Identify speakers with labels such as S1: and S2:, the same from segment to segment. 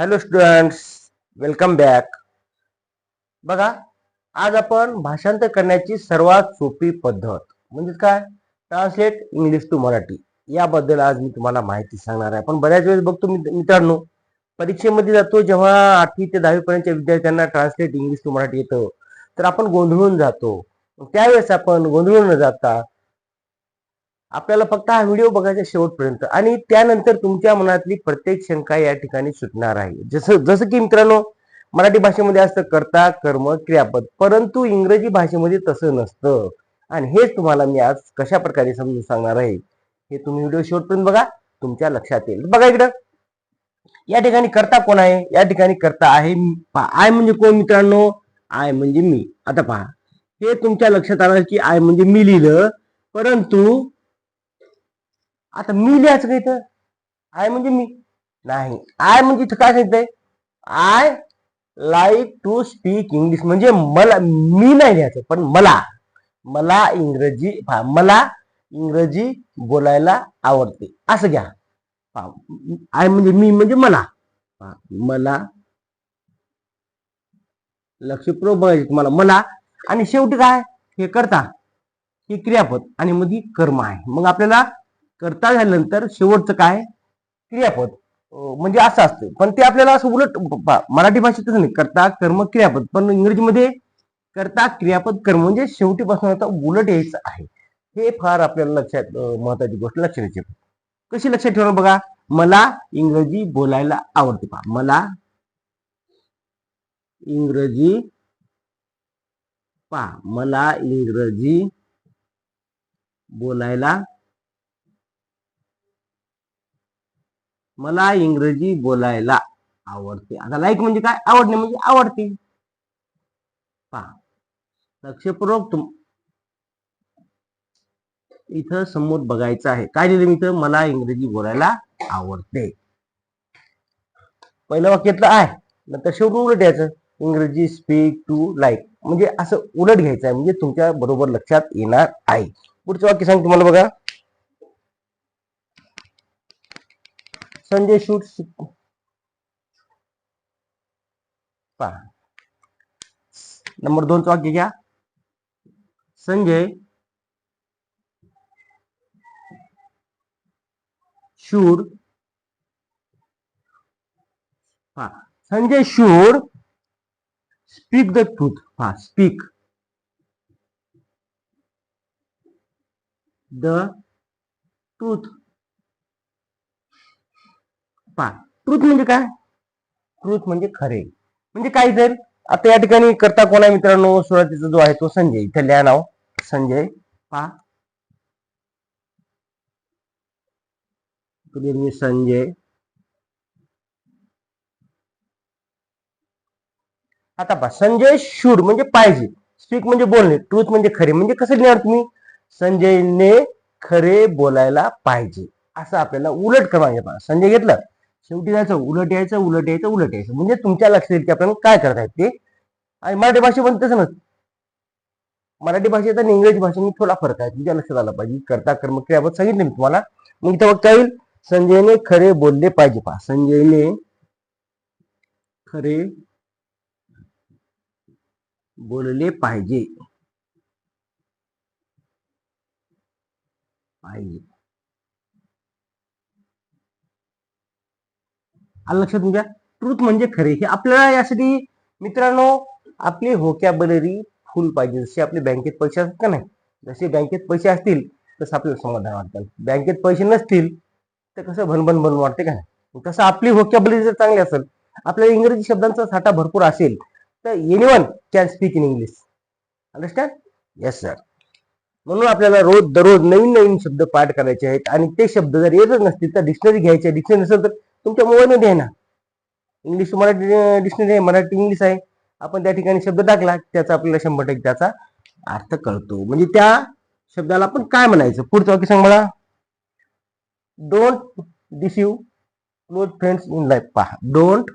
S1: Hello students welcome back बघा आज आपण भाषांतर करण्याची सर्वात सोपी पद्धत म्हणजे काय? ट्रान्सलेट इंग्लिश टू मराठी याबद्दल आज मी तुम्हाला माहिती सांगणार आहे. पण बऱ्याच वेळेस बघतो मित्रांनो परीक्षेमध्ये जातो जेव्हा आठवी ते दहावीपर्यंतच्या विद्यार्थ्यांना ट्रान्सलेट इंग्लिश टू मराठी येतं. तर आपण गोंधळून जातो. त्यावेळेस आपण गोंधळून न जाता आपल्याला फक्त हा व्हिडिओ बघायचा शेवटपर्यंत. आणि त्यानंतर तुमच्या मनातली प्रत्येक शंका या ठिकाणी सुटणार आहे. जसं जसं की मित्रांनो मराठी भाषेमध्ये असतं कर्ता कर्म क्रियापद. परंतु इंग्रजी भाषेमध्ये तसं नसतं. आणि हेच तुम्हाला मी आज कशा प्रकारे समजून सांगणार आहे हे तुम्ही व्हिडिओ शेवटपर्यंत बघा. तुमच्या लक्षात येईल. बघा इकडं. या ठिकाणी कर्ता कोण आहे? या ठिकाणी कर्ता आहे पहा आय म्हणजे कोण मित्रांनो? आय म्हणजे मी. आता पहा. हे तुमच्या लक्षात आलं की आय म्हणजे मी लिहिलं. परंतु आता मी लिहायचं का इथं? आय म्हणजे मी. नाही. आय म्हणजे इथं काय सांगितलंय? I like to speak English म्हणजे मला मी नाही लिहायचं पण मला मला इंग्रजी मला इंग्रजी बोलायला आवडते. असं घ्या. आय म्हणजे मी म्हणजे मला. मला लक्षपूर्वक बघायचे तुम्हाला. मला आणि शेवटी काय? हे करता. हे क्रियापद आणि मध्ये कर्म आहे. मग आपल्याला करता झाल्यानंतर शेवटचं काय? क्रियापद. म्हणजे असं असतं. पण ते आपल्याला असं उलट मराठी भाषेत तसं नाही करता कर्म क्रियापद. पण इंग्रजीमध्ये करता क्रियापद कर्म म्हणजे शेवटीपासून आता उलट यायचं आहे. हे फार आपल्याला लक्षात महत्वाची गोष्ट लक्षात द्यायची कशी लक्षात ठेवणार बघा? मला इंग्रजी बोलायला आवडते पहा. मला इंग्रजी पहा. मला इंग्रजी बोलायला मला इंग्रजी बोलायला आवडते. आता लाईक म्हणजे काय? आवडणे म्हणजे आवडते. पहा. लक्षपूर्वक तुम इथं समोर बघायचं आहे. काय दिलं मी इथं? मला इंग्रजी बोलायला आवडते. पहिलं वाक्यातलं आहे. नंतर शेवटून उलट यायचं. इंग्रजी स्पीक टू लाईक म्हणजे असं उलट घ्यायचं आहे. म्हणजे तुमच्या बरोबर लक्षात येणार आहे. पुढचं वाक्य सांग तुम्हाला बघा. संजय शूट पहा नंबर दोनचं वाक्य घ्या संजय शूड पहा Sanjay should speak the truth पहा स्पीक द ट्रूथ पहा ट्रूथ म्हणजे काय? ट्रूथ म्हणजे खरे. म्हणजे काय जर? आता या ठिकाणी करता कोणा मित्रांनो? सुरुवातीचा जो आहे तो संजय. इथे लिहा नाव. संजय. पहा. मी संजय. आता पहा. संजय शूड म्हणजे पाहिजे. स्पीक म्हणजे बोलणे. ट्रूथ म्हणजे खरे. म्हणजे कसं लिहिणार तुम्ही? संजयने खरे बोलायला पाहिजे. असं आपल्याला उलट क्रमांक पहा. संजय घेतलं? शेवटी जायचं उलट यायचं उलट यायचं उलट यायचं. म्हणजे तुमच्या लक्षात येईल की आपल्याला काय करता ते. आणि मराठी भाषेमध्ये तसं नसतं. मराठी भाषेत आणि इंग्रजी भाषेने थोडा फरक आहे. तुमच्या लक्षात आला पाहिजे. करता कर्म सांगितलं मी तुम्हाला. मग इथं बघता येईल. संजयने खरे बोलले पाहिजे. पहा संजयने खरे बोलले पाहिजे. पाहिजे. आलं लक्षात तुमच्या ट्रूथ म्हणजे खरे. हे आपल्याला यासाठी मित्रांनो आपली होकॅबलरी फुल पाहिजे. जसे आपले बँकेत पैसे असतात का नाही? जसे बँकेत पैसे असतील तसं आपल्याला समाधान वाटतं. बँकेत पैसे नसतील तर कसं भनभन भन वाटते का नाही? तसं आपली होकॅबलरी जर चांगली असेल आपल्याला इंग्रजी शब्दांचा साठा भरपूर असेल तर anyone can speak in English understand yes sir म्हणून आपल्याला रोज दररोज नवीन नवीन शब्द पाठ करायचे आहेत. आणि ते शब्द जर येतच नसतील तर डिक्शनरी घ्यायचे. डिक्शनरी नसेल तर तुमच्या मोबाईलमध्ये आहे ना? इंग्लिश मराठी डिक्शनरी आहे मराठी इंग्लिश आहे. आपण त्या ठिकाणी शब्द टाकला त्याचा आपल्याला शंभर टक्के त्याचा अर्थ कळतो. म्हणजे त्या शब्दाला आपण काय म्हणायचं? पुढचं वाक्य सांग मला. Don't deceive close friends in life पहा. Don't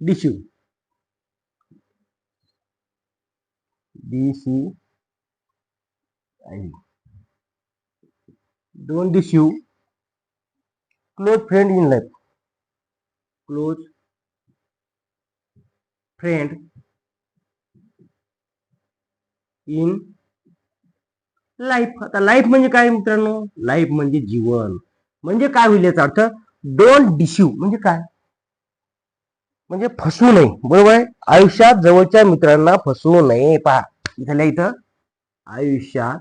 S1: deceive D C I don't deceive close friend in life. Close friend in life. आता लाईफ म्हणजे काय मित्रांनो? लाईफ म्हणजे जीवन. म्हणजे काय होईल याचा अर्थ डोंट डिस्यू. म्हणजे काय? म्हणजे फसवू नये. बरोबर आहे? आयुष्यात जवळच्या मित्रांना फसवू नये. पहा इथल्या इथं आयुष्यात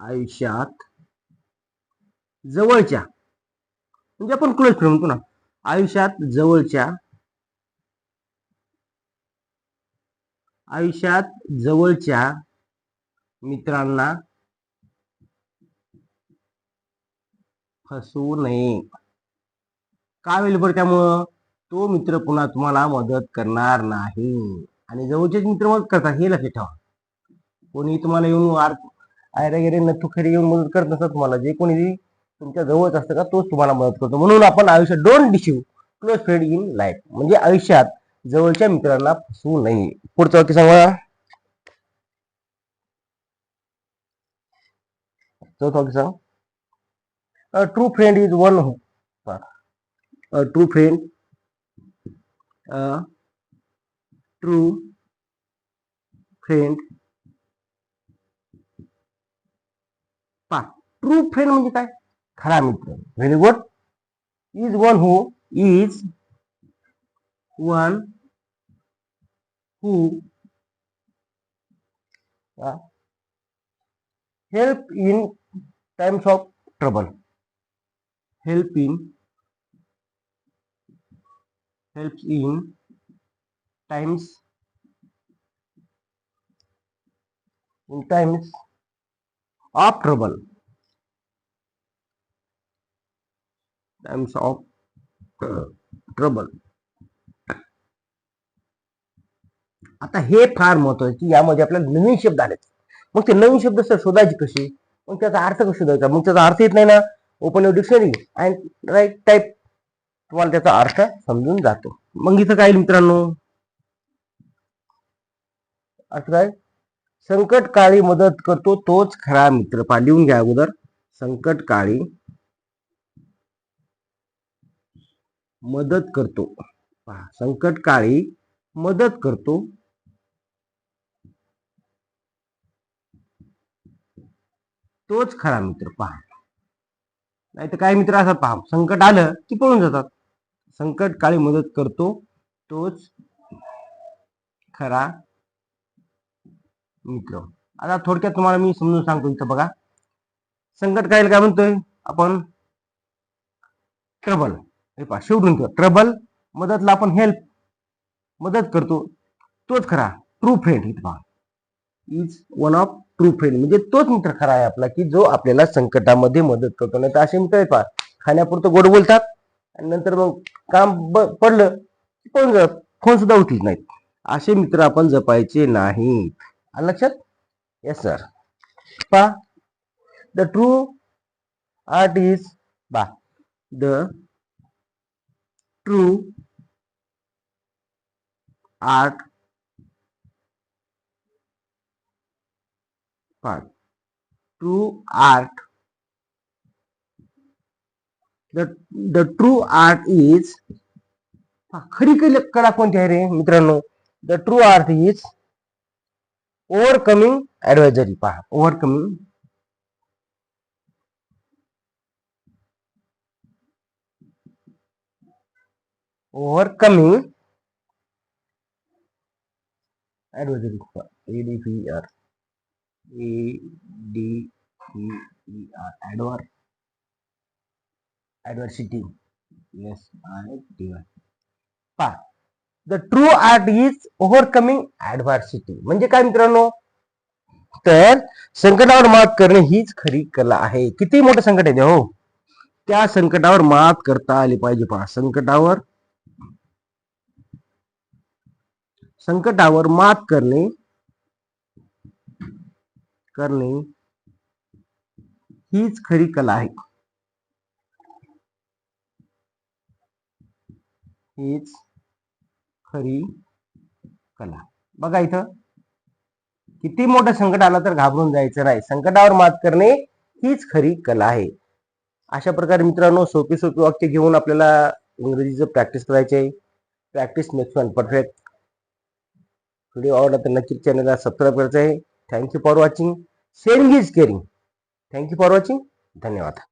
S1: आयुष्यात जवळच्या म्हणजे आपण क्लोज फ्रेंड म्हणतो ना आयुष्यात जवळच्या आयुष्यात जवळच्या मित्रांना फसवू नये. काय होईल बरं त्यामुळं? तो मित्र पुन्हा तुम्हाला मदत करणार नाही. आणि जवळचेच मित्र मदत करतात हे लक्षात ठेवा. कोणी तुम्हाला येऊन आर आयरा गेरे नथू खरी येऊन मदत करत नसतात तुम्हाला जे कोणी तुमच्या जवळच असतं का, तोच तुम्हाला मदत करतो. म्हणून आपण आयुष्यात don't deceive close friend in life म्हणजे आयुष्यात जवळच्या मित्रांना फसवू नये. पुढचं वाक्य सांगा. वाक्य A true friend is one who, a true पा. ट्रू फ्रेंड म्हणजे काय? खरा मित्र. Very good is one who is one who help in times of trouble help in help in times in times of trouble times of uh, trouble. आता हे फार महत्त्वाचे की यामध्ये आपल्याला नवीन शब्द आलेत. मग ते नवीन शब्द सर शोधायचे कसे? मग त्याचा अर्थ कसा शोधायचा? मग त्याचा अर्थ येत नाही ना? Open your dictionary and write type तुम्हाला त्याचा अर्थ समजून जातो. मग इथं काय मित्रांनो? अर्थ काय? संकट काळी मदत करतो तोच खरा मित्र. पा लिहून घ्या अगोदर. संकट काळी मदत करतो. पहा संकट काळी मदत करतो. तोच खरा मित्र. पहा. नाही तर काही मित्र असतात पहा संकट आलं की पळून जातात. संकट काळी मदत करतो तोच खरा मित्र. आता थोडक्यात तुम्हाला मी समजून सांगतो इथं बघा. संकट काय काय म्हणतोय? आपण ट्रबल हे पहा शेवटून ठेवा. ट्रबल मदतला आपण हेल्प मदत करतो. तोच खरा ट्रू फ्रेंड इथं पहा. Is one of true friend म्हणजे तोच मित्र खरा आहे आपला की जो आपल्याला संकटामध्ये मदत करतो. नाही तर असे मित्र आहेत पहा खाण्यापुरतं गोड बोलतात आणि नंतर मग काम ब- पडलं की फोन सुद्धा उचलत नाहीत. असे मित्र आपण जपायचे नाहीत. लक्षात? येस सर पा द ट्रू आर्ट इज बा the true art part. True art the true art is खरी कला कोणती आहे रे मित्रांनो? The true art is overcoming advisory power overcoming overcoming advisory power adpr adper adver adversity yes i d power the true art is overcoming adversity म्हणजे काय मित्रांनो? तर संकटावर मात करणे हीच खरी कला आहे. किती मोठं संकट आहे ते हो? त्या संकटावर मात करता आली पाहिजे पहा. संकटावर संकटावर मात करणे करणे हीच खरी कला आहे. हीच खरी कला. बघा इथं. किती मोठं संकट आलं तर घाबरून जायचं नाही. संकटावर मात करणे हीच खरी कला आहे. अशा प्रकारे मित्रांनो सोपी सोपी वाक्य घेऊन आपल्याला इंग्रजीचं प्रॅक्टिस करायचे आहे. Practice makes one perfect video आवडला तर नक्की चॅनलला सबस्क्राईब करायचं आहे. Thank you for watching sharing is caring thank you for watching धन्यवाद.